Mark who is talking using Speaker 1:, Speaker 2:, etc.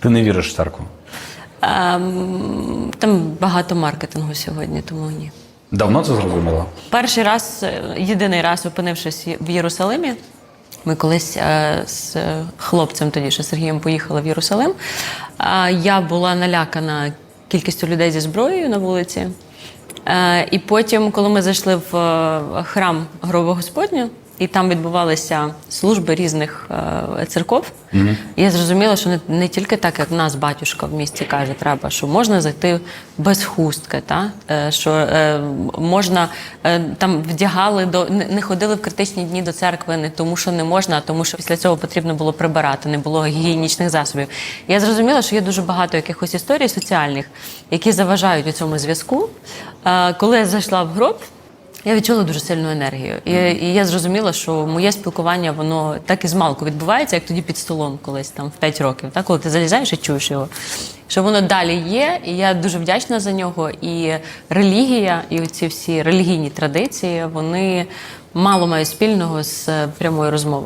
Speaker 1: Ти не віриш в церкву?
Speaker 2: Ем, там багато маркетингу сьогодні, тому ні.
Speaker 1: Давно це зрозуміла?
Speaker 2: Перший раз, е, єдиний раз, опинившись в Єрусалимі, ми колись е, з хлопцем тоді ще Сергієм поїхали в Єрусалим. А Я була налякана кількістю людей зі зброєю на вулиці. Е, І потім, коли ми зайшли в е, храм Гробу Господню, і там відбувалися служби різних е, церков, я зрозуміла, що не, не тільки так, як в нас батюшка в місті каже, треба, що можна зайти без хустки, та? Е, що е, можна е, там вдягали до не, не ходили в критичні дні до церкви, не тому, що не можна, а тому що після цього потрібно було прибирати, не було гігієнічних засобів. Я зрозуміла, що є дуже багато якихось історій соціальних, які заважають у цьому зв'язку. Е, коли я зайшла в гроб. Я відчула дуже сильну енергію. І, і я зрозуміла, що моє спілкування воно так і змалку відбувається, як тоді під столом колись там в 5 років. Так, коли ти залізаєш і чуєш його. Що воно далі є, і я дуже вдячна за нього. І релігія, і ці всі релігійні традиції, вони мало мають спільного з прямою розмовою.